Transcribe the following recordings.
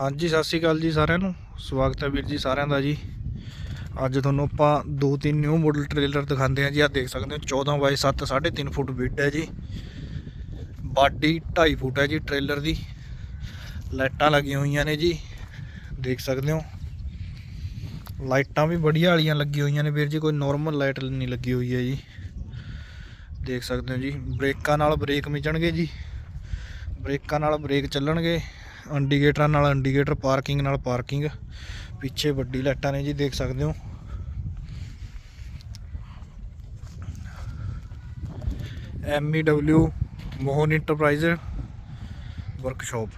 ਹਾਂਜੀ, ਸਤਿ ਸ਼੍ਰੀ ਅਕਾਲ ਜੀ ਸਾਰਿਆਂ ਨੂੰ। ਸਵਾਗਤ ਹੈ ਵੀਰ ਜੀ ਸਾਰਿਆਂ ਦਾ ਜੀ। ਅੱਜ ਤੁਹਾਨੂੰ ਆਪਾਂ ਦੋ ਤਿੰਨ ਨਿਊ ਮਾਡਲ ਟ੍ਰੇਲਰ ਦਿਖਾਉਂਦੇ ਹਾਂ ਜੀ। ਆ ਦੇਖ ਸਕਦੇ ਹੋ 14 ਬਾਈ 7 3.5 ਫੁੱਟ ਬਿੱਡ ਹੈ ਜੀ। ਬਾਡੀ 2.5 ਫੁੱਟ ਹੈ ਜੀ ਟ੍ਰੇਲਰ ਦੀ। ਲਾਈਟਾਂ ਲੱਗੀਆਂ ਹੋਈਆਂ ਨੇ ਜੀ। ਦੇਖ ਸਕਦੇ ਹੋ। ਲਾਈਟਾਂ ਵੀ ਵਧੀਆ ਵਾਲੀਆਂ ਲੱਗੀਆਂ ਹੋਈਆਂ ਨੇ ਵੀਰ ਜੀ। ਕੋਈ ਨਾਰਮਲ ਲਾਈਟ ਨਹੀਂ ਲੱਗੀ ਹੋਈ ਹੈ ਜੀ। ਦੇਖ ਸਕਦੇ ਹੋ ਜੀ। ਬ੍ਰੇਕਾਂ ਨਾਲ ਬ੍ਰੇਕ ਮਿਚਣਗੇ ਜੀ। ਬ੍ਰੇਕਾਂ ਨਾਲ ਬ੍ਰੇਕ ਚੱਲਣਗੇ। ਇੰਡੀਕੇਟਰਾਂ ਨਾਲ, ਇੰਡੀਕੇਟਰ ਪਾਰਕਿੰਗ ਨਾਲ ਪਾਰਕਿੰਗ। ਪਿੱਛੇ ਵੱਡੀ ਲਾਈਟਾਂ ਨੇ ਜੀ, ਦੇਖ ਸਕਦੇ ਹੋ। ਐਮਈਡਬਲਯੂ ਮੋਹਨ ਇੰਟਰਪ੍ਰਾਈਜ਼ ਵਰਕਸ਼ਾਪ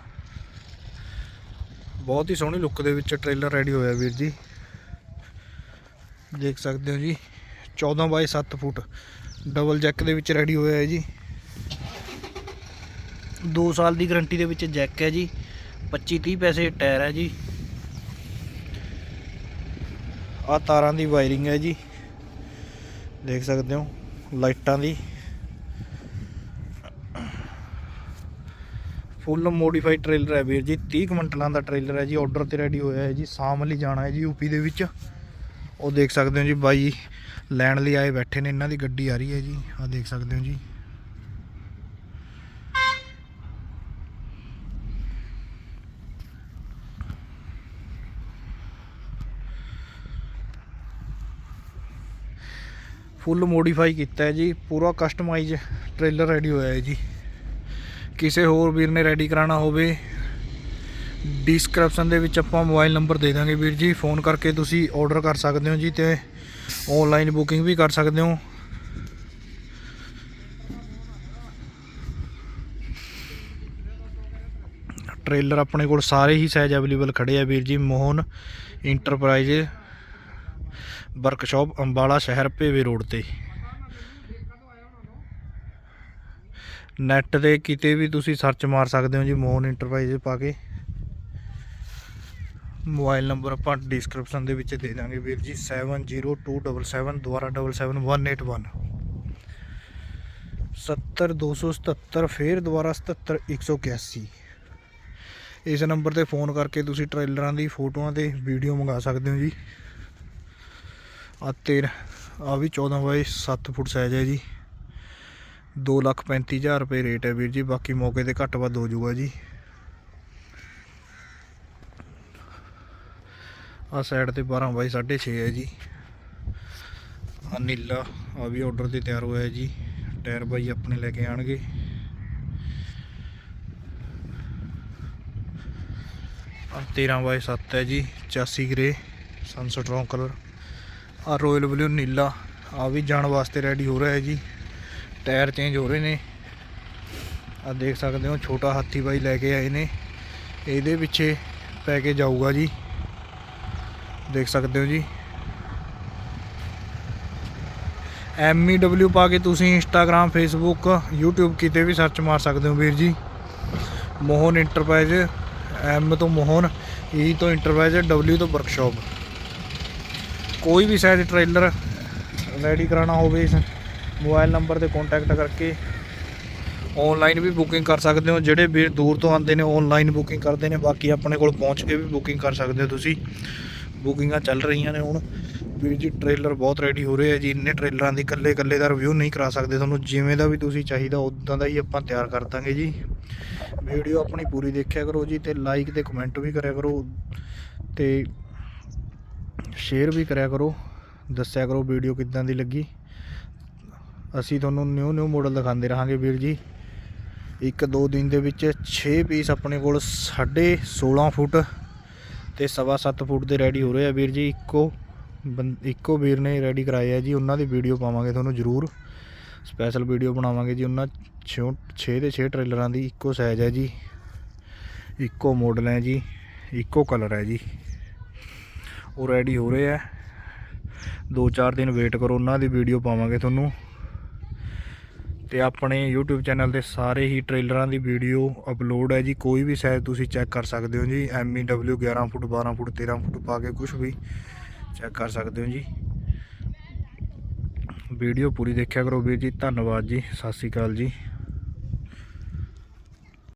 ਬਹੁਤ ਹੀ ਸੋਹਣੀ ਲੁੱਕ ਦੇ ਵਿੱਚ ਟ੍ਰੇਲਰ ਰੈਡੀ ਹੋਇਆ ਵੀਰ ਜੀ। ਦੇਖ ਸਕਦੇ ਹੋ ਜੀ 14 ਬਾਈ 7 ਫੁੱਟ ਡਬਲ ਜੈਕ ਦੇ ਵਿੱਚ ਰੈਡੀ ਹੋਇਆ ਹੈ ਜੀ। 2 ਸਾਲ ਦੀ ਗਾਰੰਟੀ ਦੇ ਵਿੱਚ ਜੈਕ ਹੈ ਜੀ। 25 30 ਪੈਸੇ ਟਾਇਰ ਹੈ ਜੀ। ਆ ਤਾਰਾਂ ਦੀ ਵਾਇਰਿੰਗ ਹੈ ਜੀ। ਦੇਖ ਸਕਦੇ ਹੋ, ਲਾਈਟਾਂ ਦੀ। ਫੁੱਲ ਮੋਡੀਫਾਈਡ ਟ੍ਰੇਲਰ ਹੈ ਵੀਰ ਜੀ 30 ਕੁਇੰਟਲਾਂ ਦਾ ਟ੍ਰੇਲਰ ਹੈ ਜੀ ਆਰਡਰ ਤੇ ਰੈਡੀ ਹੋਇਆ ਹੈ ਜੀ, ਸ਼ਾਮ ਲਈ ਜਾਣਾ ਹੈ ਜੀ ਯੂਪੀ ਦੇ ਵਿੱਚ। ਉਹ ਦੇਖ ਸਕਦੇ ਹੋ ਜੀ, ਬਾਈ ਲੈਣ ਲਈ ਆਏ ਬੈਠੇ ਨੇ, ਇਹਨਾਂ ਦੀ ਗੱਡੀ ਆ ਰਹੀ ਹੈ ਜੀ ਆ ਦੇਖ ਸਕਦੇ ਹੋ ਜੀ। ਫੁੱਲ ਮੋਡੀਫਾਈ ਕੀਤਾ ਹੈ ਜੀ। ਪੂਰਾ ਕਸਟਮਾਈਜ਼ ਟ੍ਰੇਲਰ ਰੈਡੀ ਹੋਇਆ ਹੈ ਜੀ। ਕਿਸੇ ਹੋਰ ਵੀਰ ਨੇ ਰੈਡੀ ਕਰਾਉਣਾ ਹੋਵੇ ਡਿਸਕ੍ਰਿਪਸ਼ਨ ਦੇ ਵਿੱਚ ਆਪਾਂ ਮੋਬਾਈਲ ਨੰਬਰ ਦੇ ਦਾਂਗੇ ਵੀਰ ਜੀ। ਫੋਨ ਕਰਕੇ ਤੁਸੀਂ ਆਰਡਰ ਕਰ ਸਕਦੇ ਹੋ ਜੀ ਤੇ ਆਨਲਾਈਨ ਬੁਕਿੰਗ ਵੀ ਕਰ ਸਕਦੇ ਹੋ। ਟ੍ਰੇਲਰ ਆਪਣੇ ਕੋਲ ਸਾਰੇ ਹੀ ਸਾਈਜ਼ ਅਵੇਲੇਬਲ ਖੜੇ ਆ ਵੀਰ ਜੀ। ਮੋਹਨ ਇੰਟਰਪ੍ਰਾਈਜ਼ ਵਰਕਸ਼ਾਪ ਅੰਬਾਲਾ ਸ਼ਹਿਰ ਭੇਵੇ ਰੋਡ ਤੇ। ਨੈਟ ਤੇ ਕਿਤੇ ਵੀ ਤੁਸੀਂ ਸਰਚ ਮਾਰ ਸਕਦੇ ਹੋ ਜੀ ਮੋਹਨ ਇੰਟਰਪ੍ਰਾਈਜ਼ ਪਾ ਕੇ। ਮੋਬਾਈਲ ਨੰਬਰ ਆਪਾਂ ਡਿਸਕ੍ਰਿਪਸ਼ਨ ਦੇ ਵਿੱਚ ਦੇ ਦਾਂਗੇ ਵੀਰ ਜੀ 702777 ਦੁਬਾਰਾ 77181 70277 ਫੇਰ ਦੁਬਾਰਾ 77181 ਇਸ ਨੰਬਰ ਤੇ ਫੋਨ ਕਰਕੇ ਤੁਸੀਂ ਟ੍ਰੇਲਰਾਂ ਦੀ ਫੋਟੋਆਂ ਤੇ ਵੀਡੀਓ ਮੰਗਾ ਸਕਦੇ ਹੋ ਜੀ। ਆ ਤੇਰ, ਆ ਵੀ 14 ਬਾਈ 7 ਫੁੱਟ ਸਾਈਜ਼ ਹੈ ਜੀ 235000 ਰੁਪਏ ਰੇਟ ਹੈ ਵੀਰ ਜੀ, ਬਾਕੀ ਮੌਕੇ ਤੇ ਘੱਟ ਵੱਧ ਹੋ ਜਾਊਗਾ ਜੀ। ਆ ਸਾਈਡ ਤੇ 12 ਬਾਈ 6.5 ਹੈ ਜੀ। ਆ ਨੀਲਾ, ਆ ਵੀ ਆਰਡਰ ਤੇ ਤਿਆਰ ਹੋਇਆ ਜੀ। ਟਾਇਰ ਬਾਈ ਆਪਣੇ ਲੈ ਕੇ ਆਣਗੇ। ਆ 13 ਬਾਈ 7 ਹੈ ਜੀ 84 ਗ੍ਰੇ ਸਨ ਸਟਰੋਂਗ ਕਲਰ ਆ ਰਾਇਲ ਬਲੂ ਨੀਲਾ, ਆ ਵੀ ਜਾਣ ਵਾਸਤੇ ਰੈਡੀ ਹੋ ਰਿਹਾ ਹੈ ਜੀ। ਟਾਇਰ ਚੇਂਜ ਹੋ ਰਹੇ ਨੇ। ਆ ਦੇਖ ਸਕਦੇ ਹੋ, ਛੋਟਾ ਹਾਥੀ ਬਾਈ ਲੈ ਕੇ ਆਏ ਨੇ। ਇਹਦੇ ਪਿੱਛੇ ਪੈ ਕੇ ਜਾਊਗਾ ਜੀ। ਦੇਖ ਸਕਦੇ ਹੋ ਜੀ। ਐਮਈਡਬਲਯੂ ਪਾ ਕੇ ਤੁਸੀਂ ਇੰਸਟਾਗ੍ਰam ਫੇਸਬੁੱਕ YouTube ਕਿਤੇ ਵੀ ਸਰਚ ਮਾਰ ਸਕਦੇ ਹੋ ਵੀਰ ਜੀ। ਮੋਹਨ ਇੰਟਰਪ੍ਰਾਈਜ਼ ਐਮ ਤੋਂ ਮੋਹਨ ਈ ਤੋਂ ਇੰਟਰਪ੍ਰਾਈਜ਼ ਡਬਲਯੂ ਤੋਂ ਵਰਕਸ਼ਾਪ ਕੋਈ ਵੀ ਸਾਈਜ਼ ਟ੍ਰੇਲਰ ਰੈਡੀ ਕਰਾਉਣਾ ਹੋਵੇ, ਇਸ ਮੋਬਾਈਲ ਨੰਬਰ ਤੇ ਕੰਟੈਕਟ ਕਰਕੇ ਆਨਲਾਈਨ ਵੀ ਬੁਕਿੰਗ ਕਰ ਸਕਦੇ ਹੋ। ਜਿਹੜੇ ਵੀਰ ਦੂਰ ਤੋਂ ਆਉਂਦੇ ਨੇ ਆਨਲਾਈਨ ਬੁਕਿੰਗ ਕਰਦੇ ਨੇ, ਬਾਕੀ ਆਪਣੇ ਕੋਲ ਪਹੁੰਚ ਕੇ ਵੀ ਬੁਕਿੰਗ ਕਰ ਸਕਦੇ ਹੋ ਤੁਸੀਂ। ਬੁਕਿੰਗਾਂ ਚੱਲ ਰਹੀਆਂ ਨੇ ਹੁਣ। ਵੀਰ ਜੀ ਟ੍ਰੇਲਰ ਬਹੁਤ ਰੈਡੀ ਹੋ ਰਹੇ ਆ ਜੀ। ਇੰਨੇ ਟ੍ਰੇਲਰਾਂ ਦੀ ਇਕੱਲੇ ਇਕੱਲੇ ਦਾ ਰਿਵਿਊ ਨਹੀਂ ਕਰਾ ਸਕਦੇ ਤੁਹਾਨੂੰ। ਜਿਵੇਂ ਦਾ ਵੀ ਤੁਸੀਂ ਚਾਹੀਦਾ ਉਦਾਂ ਦਾ ਹੀ ਆਪਾਂ ਤਿਆਰ ਕਰ ਦਾਂਗੇ ਜੀ। ਵੀਡੀਓ ਆਪਣੀ ਪੂਰੀ ਦੇਖਿਆ ਕਰੋ ਜੀ ਤੇ ਲਾਈਕ ਤੇ ਕਮੈਂਟ ਵੀ ਕਰਿਆ ਕਰੋ। ਤੇ ਸ਼ੇਅਰ ਵੀ ਕਰਿਆ ਕਰੋ, ਦੱਸਿਆ ਕਰੋ ਵੀਡੀਓ ਕਿੱਦਾਂ ਦੀ ਲੱਗੀ। ਅਸੀਂ ਤੁਹਾਨੂੰ ਨਿਊ ਨਿਊ ਮਾਡਲ ਦਿਖਾਉਂਦੇ ਰਹਾਂਗੇ ਵੀਰ ਜੀ। ਇੱਕ ਦੋ ਦਿਨ ਦੇ ਵਿੱਚ 6 ਪੀਸ ਆਪਣੇ ਕੋਲ 16.5 ਫੁੱਟ ਤੇ ਸਵਾ 7 ਫੁੱਟ ਦੇ ਰੈਡੀ ਹੋ ਰਹੇ ਆ ਵੀਰ ਜੀ। ਇੱਕੋ ਬੰ- ਇੱਕੋ ਵੀਰ ਨੇ ਰੈਡੀ ਕਰਾਏ ਆ ਜੀ, ਉਹਨਾਂ ਦੀ ਵੀਡੀਓ ਪਾਵਾਂਗੇ ਤੁਹਾਨੂੰ ਜ਼ਰੂਰ। ਸਪੈਸ਼ਲ ਵੀਡੀਓ ਬਣਾਵਾਂਗੇ ਜੀ, ਉਹਨਾਂ 6 ਦੇ 6 ਟ੍ਰੇਲਰਾਂ ਦੀ ਇੱਕੋ ਸਾਈਜ਼ ਹੈ ਜੀ। ਇੱਕੋ ਮਾਡਲ ਹੈ ਜੀ, ਇੱਕੋ ਕਲਰ ਹੈ ਜੀ। ਉਹ ਰੈਡੀ ਹੋ ਰਹੇ ਆ। 2-4 ਦਿਨ ਵੇਟ ਕਰੋ, ਉਹਨਾਂ ਦੀ ਵੀਡੀਓ ਪਾਵਾਂਗੇ ਤੁਹਾਨੂੰ। ਤੇ ਆਪਣੇ YouTube ਚੈਨਲ ਤੇ ਸਾਰੇ ਹੀ ਟ੍ਰੇਲਰਾਂ ਦੀ ਵੀਡੀਓ ਅਪਲੋਡ ਹੈ ਜੀ। ਕੋਈ ਵੀ ਸਾਈਜ਼ ਤੁਸੀਂ ਚੈੱਕ ਕਰ ਸਕਦੇ ਹੋ ਜੀ। MEW 11 ਫੁੱਟ 12 ਫੁੱਟ 13 ਫੁੱਟ ਪਾ ਕੇ ਕੁਝ ਵੀ ਚੈੱਕ ਕਰ ਸਕਦੇ ਹੋ ਜੀ। ਵੀਡੀਓ ਪੂਰੀ ਦੇਖਿਆ ਕਰੋ ਵੀਰ ਜੀ। ਧੰਨਵਾਦ ਜੀ। ਸਤਿ ਸ਼੍ਰੀ ਅਕਾਲ ਜੀ।